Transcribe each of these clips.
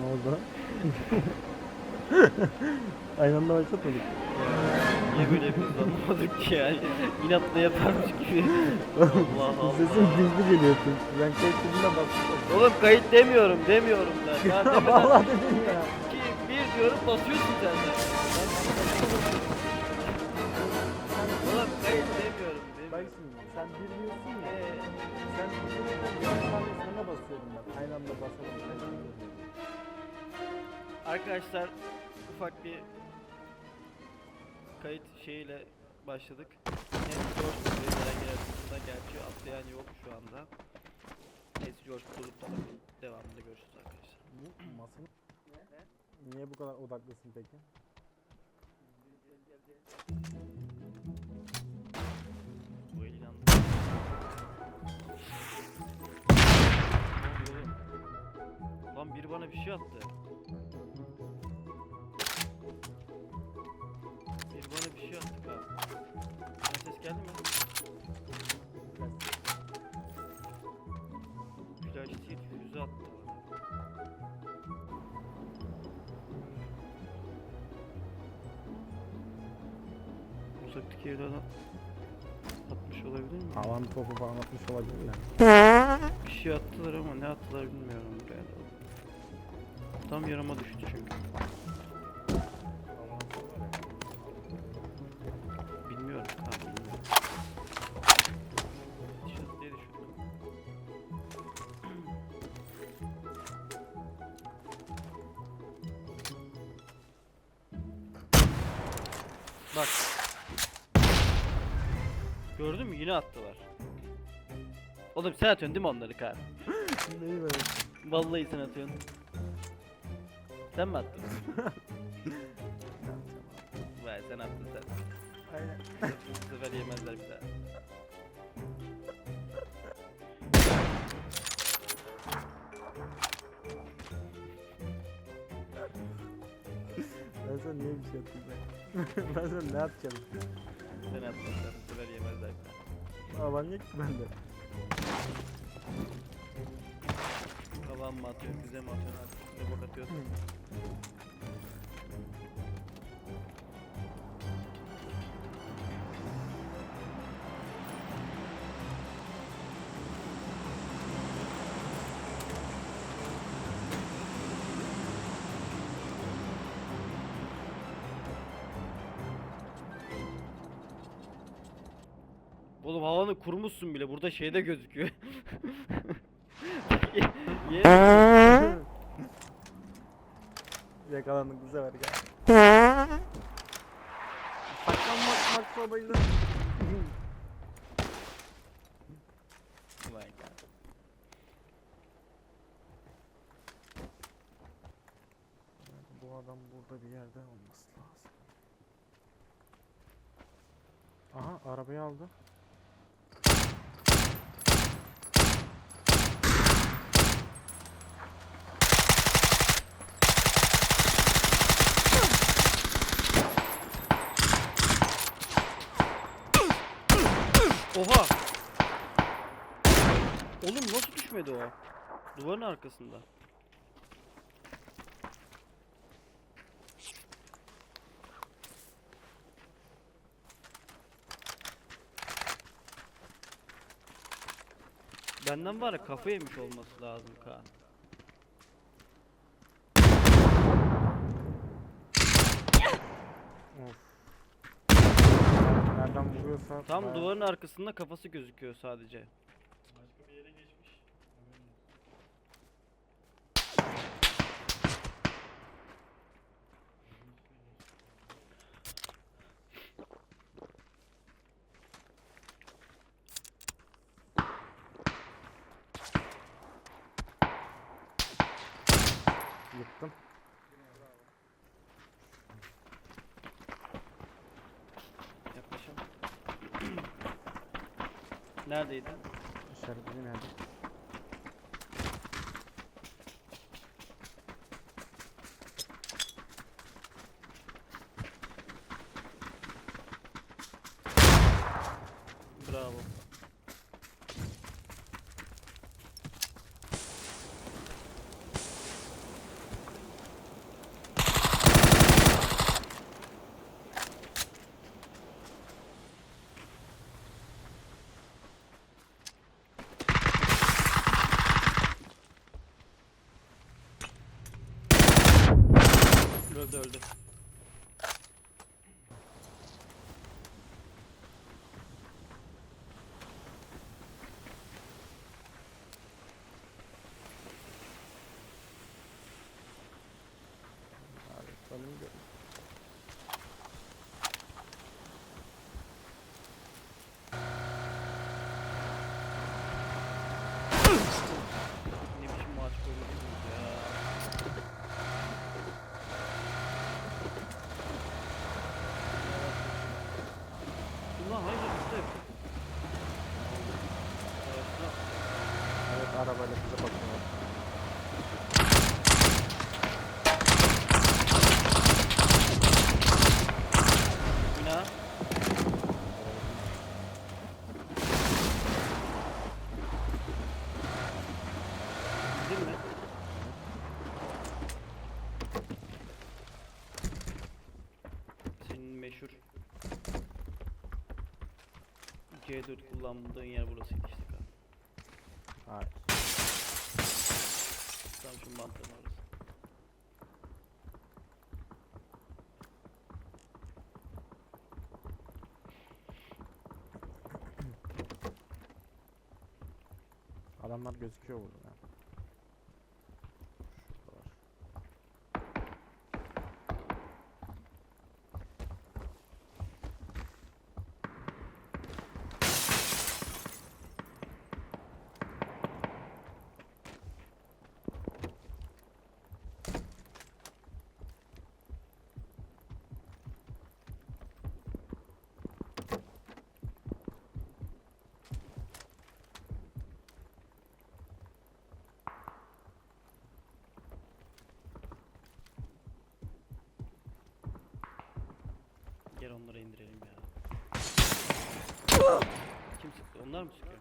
Ne oldu? Aynı anda başlatmadık. Niye böyle bir anlamadık ki yani. İnatla yaparmış gibi. Allah Allah. Sesin gizli geliyor çünkü. Ben kayıt dediğinde bastım. Oğlum kayıt demiyorum demiyorum ben. Ya demeden Vallahi dedim ya. ki bir diyorum basıyorsun sen de. Oğlum kayıt demiyorum Bak demiyorum. şimdi sen bir diyorsun ya. Ee, Sen bir sonra basıyorum ben. Aynı anda basalım. Arkadaşlar ufak bir kayıt şeyiyle başladık. Neyse George Bull'dan geldiğinden gerçi atlayan yok şu anda. Neyse George Bull'un devamında görüşürüz arkadaşlar. Bu masanın... Niye bu kadar odaklısın peki? Bu el yandı. Lan biri bana bir şey attı. Yerden atmış olabilir mi? Havan topu falan atmış olabilir. Bir şey attılar ama ne attılar bilmiyorum doğru. Tam yarama düştü çünkü. Yine attılar. Oğlum sen atıyorsun değil mi onları kar? Neyi böyle? Vallahi sen atıyorsun. Sen mi attın? Vay sen attın sen. Aynen. Bu sefer yemezler bir daha. Ben sana niye bir şey atayım ben? ben sana ne atacağım? Sen attın sen. Havan yok ki bende. Kalan mı atıyorsun? Bize mi atıyorsun artık? Ne bok atıyorsun? Havanı kurmuşsun bile. Burada şeyde gözüküyor. Ye- ye- Yakalandık bu sefer gel. Saklanmak maksabaydı. Vay be. Bu adam burada bir yerde olması lazım. Aha arabayı aldı. Düşmedi o? Duvarın arkasında. Benden var ya kafa yemiş olması lazım Kaan. Of. Nereden vuruyorsa Tam bayağı- duvarın arkasında kafası gözüküyor sadece. Yıktım. Yaklaşalım. Neredeydi? İşaretli nerede? Bravo. Öldü öldü. Abi benim de Ne biçim maç koyuyorsunuz ya. Ulan hayır işte. Yavaşla. evet arabayla bize bakıyor. Bina. Bildin mi? Senin meşhur C4 kullandığın yer burasıydı işte. Hayır. Tam şu mantığın orası. Adamlar gözüküyor burada. Gel onları indirelim ya. Kim sıktı? Onlar mı sıkıyor?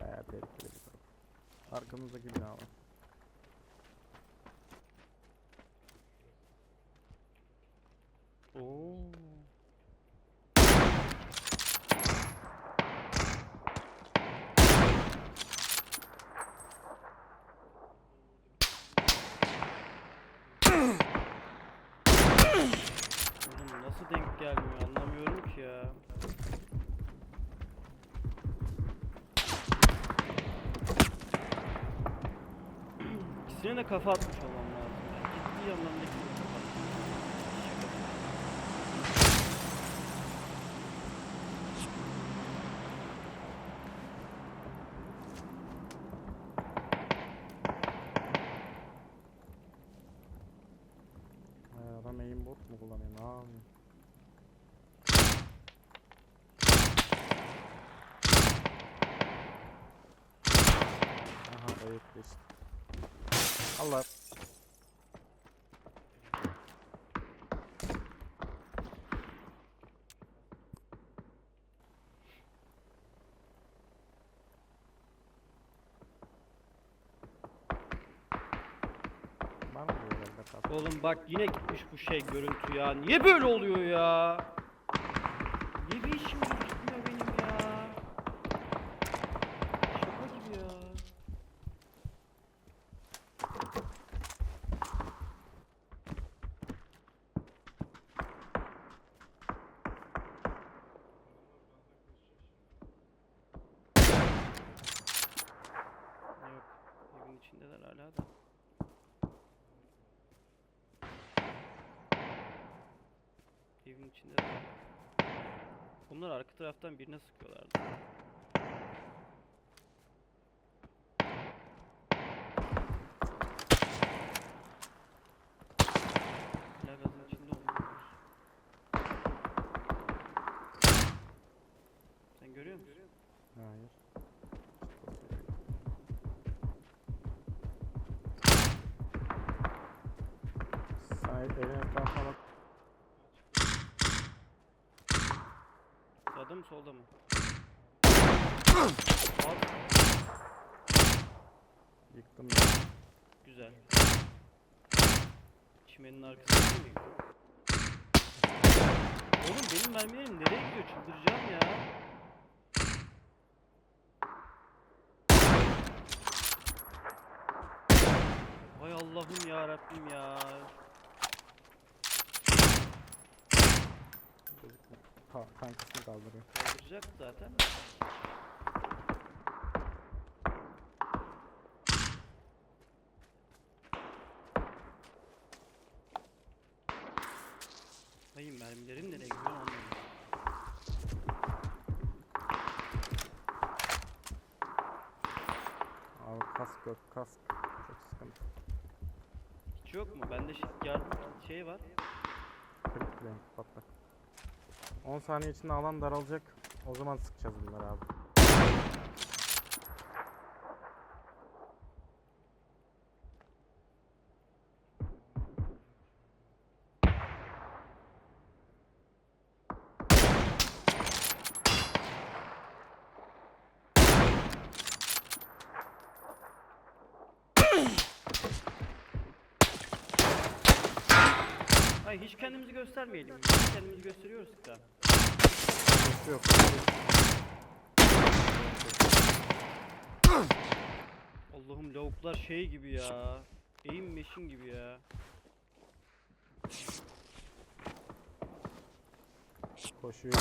Bayağı tehlikeli bir taraf. Arkamızdaki bina var. Oo. Oğlum nasıl denk gelmiyor anlamıyorum ki ya. İkisine de kafa atmış olmam lazım. Ciddi anlamda ikisine de kafa atmış. Şaka. Hayır, adam aimbot mu kullanıyor? Ne yapıyor? Aha ayıp geçti. Allah. Oğlum bak yine gitmiş bu şey görüntü ya. Niye böyle oluyor ya? Niye bir işim gözükmüyor benim ya? Şaka gibi ya. Yok. Evin içindeler hala da. Evin içinde de. Bunlar arka taraftan birine sıkıyorlardı. Hala gazın içinde olmalılar. Sen görüyor musun? Hayır. Sen evin etrafına bak. Sağda mı solda mı? Al. Yıktım ya. Güzel. Çimenin arkasında mı? Oğlum benim mermilerim nereye gidiyor? Çıldıracağım ya. Allah'ım ya Rabbim ya. Gözükmüyor. Ta kankasını kaldırıyor. Kaldıracak zaten. Hayır mermilerim nereye gidiyor anlamadım. Abi kask yok kask. Çok sıkıntı. Hiç yok mu? Bende şey, şey var. Kırık bile patlak. 10 saniye içinde alan daralacak. O zaman sıkacağız bunları abi. Ay hiç kendimizi göstermeyelim. Hiç kendimizi gösteriyoruz da. Sıkıntı yok. Allah'ım lavuklar şey gibi ya. Eğim meşin gibi ya. Koşuyor.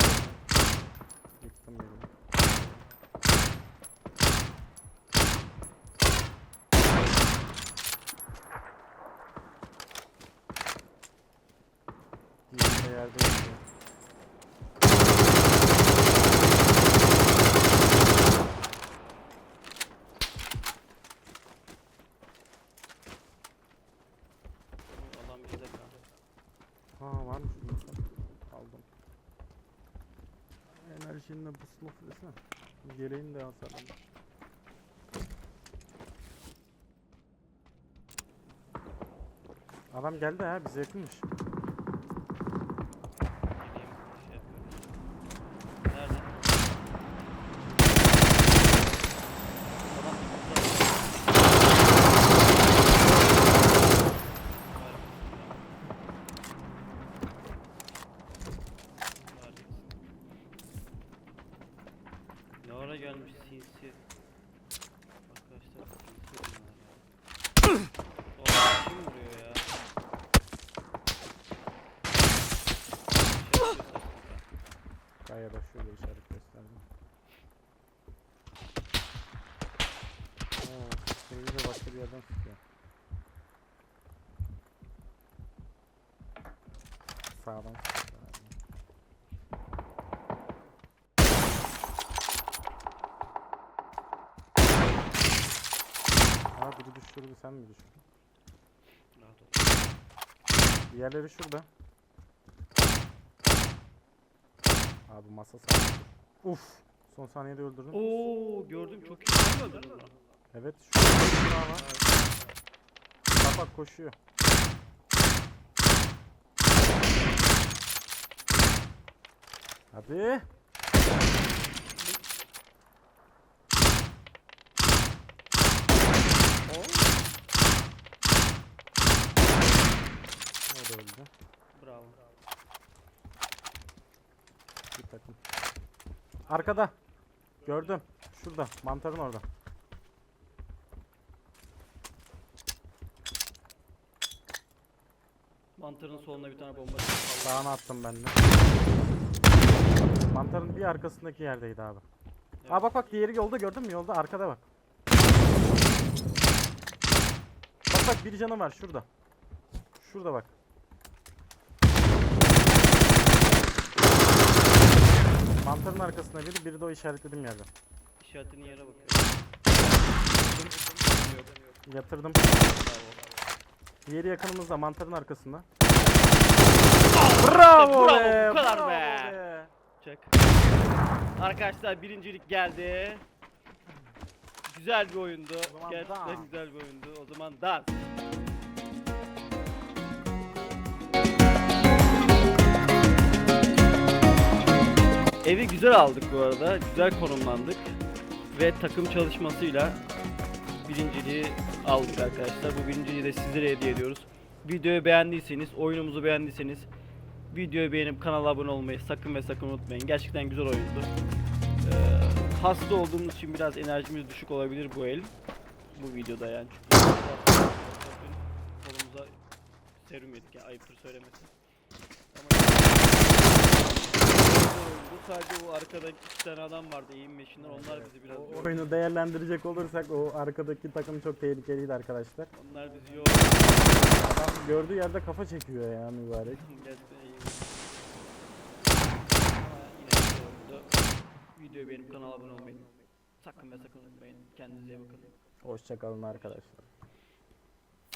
Yıktım yerini. Diğeri de yerde yatıyor. Adam bize kaldı. Ha varmış insan. Aldım. Enerjinin de desene. Geleğin de hasarlanmış. Adam geldi ha bize yakınmış. Gideyim, şey yapıyorum. Nerede? Adam burada. Ne ara gelmiş sinsi. Arkadaşlar sinsi bunlar ya. Oğlum kim vuruyor ya? Şey yapıyor saçma. Kaya da şöyle işaret gösterdim. Oo, seni de başka bir yerden tutuyor. Sağdan tutuyor. Aa biri düşürdü sen mi düşürdün? Diğerleri şurada. Abi masa sağ. Uf. Son saniyede öldürdün. Oo gördüm çok iyi. Sen mi öldürdün onu? Evet var. Bak bak koşuyor. Hadi. O da öldü. Bravo. Bir takım. Arkada. Gördüm. Şurada. Mantarın orada. Mantarın soluna bir tane bomba. Sağına attım ben de. Mantarın bir arkasındaki yerdeydi abi. Evet. Aa bak bak diğeri yolda gördün mü? Yolda arkada bak. Bak bak bir canı var şurada. Şurada bak. Mantarın arkasında biri, biri de o işaretlediğim yerde. İşaretinin yere bakıyorum. Yatırdım. Diğeri yakınımızda mantarın arkasında. Bravo, Bravo, bu be! kadar bravo be! Çek. Arkadaşlar birincilik geldi. Güzel bir oyundu. Gerçekten güzel bir oyundu. O zaman dans. Evi güzel aldık bu arada. Güzel konumlandık. Ve takım çalışmasıyla birinciliği aldık arkadaşlar. Bu birinciliği de sizlere hediye ediyoruz. Videoyu beğendiyseniz, oyunumuzu beğendiyseniz videoyu beğenip kanala abone olmayı sakın ve sakın unutmayın. Gerçekten güzel oyundu. Ee, hasta olduğumuz için biraz enerjimiz düşük olabilir bu el. Bu videoda yani. Çünkü serum yedik ya ayıptır söylemesi. Ama bu sadece o arkadaki iki tane adam vardı eğim meşinler onlar bizi biraz O yordu. oyunu değerlendirecek olursak o arkadaki takım çok tehlikeliydi arkadaşlar. Onlar bizi yordu. Adam gördüğü yerde kafa çekiyor ya mübarek. Gerçekten. Videoyu beğenip kanala abone olmayı sakın ve sakın unutmayın. Kendinize iyi bakın. Hoşçakalın arkadaşlar.